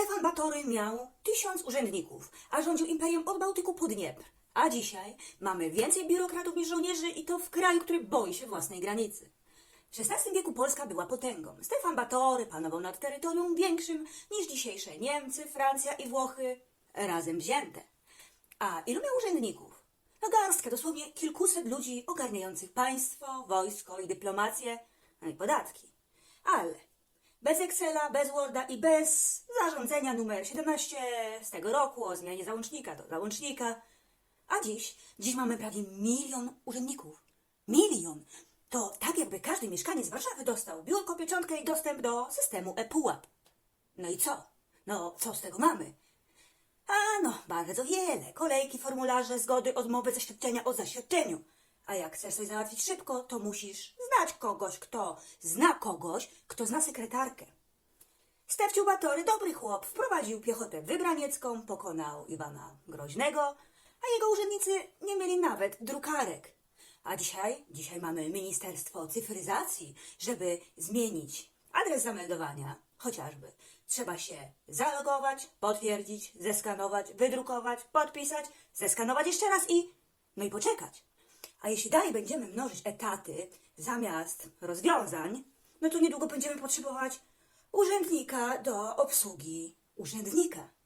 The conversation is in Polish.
Stefan Batory miał tysiąc urzędników, a rządził imperium od Bałtyku po Dniepr. A dzisiaj mamy więcej biurokratów niż żołnierzy i to w kraju, który boi się własnej granicy. W XVI wieku Polska była potęgą. Stefan Batory panował nad terytorium większym niż dzisiejsze Niemcy, Francja i Włochy razem wzięte. A ilu miał urzędników? No dosłownie kilkuset ludzi ogarniających państwo, wojsko i dyplomację, no i podatki. Ale bez Excela, bez Worda i bez zarządzenia numer 17 z tego roku o zmianie załącznika do załącznika. A dziś, dziś mamy prawie milion urzędników. Milion! To tak jakby każdy mieszkaniec Warszawy dostał biurko, pieczątkę i dostęp do systemu ePUAP. No i co? No, co z tego mamy? A no, bardzo wiele. Kolejki, formularze, zgody, odmowy, zaświadczenia o zaświadczeniu. A jak chcesz coś załatwić szybko, to musisz znać kogoś, kto zna kogoś, kto zna sekretarkę. Stefciu Batory, dobry chłop, wprowadził piechotę wybraniecką, pokonał Iwana Groźnego, a jego urzędnicy nie mieli nawet drukarek. A dzisiaj, dzisiaj mamy Ministerstwo Cyfryzacji, żeby zmienić adres zameldowania, chociażby. Trzeba się zalogować, potwierdzić, zeskanować, wydrukować, podpisać, zeskanować jeszcze raz i... no i poczekać. A jeśli dalej będziemy mnożyć etaty zamiast rozwiązań, no to niedługo będziemy potrzebować urzędnika do obsługi urzędnika.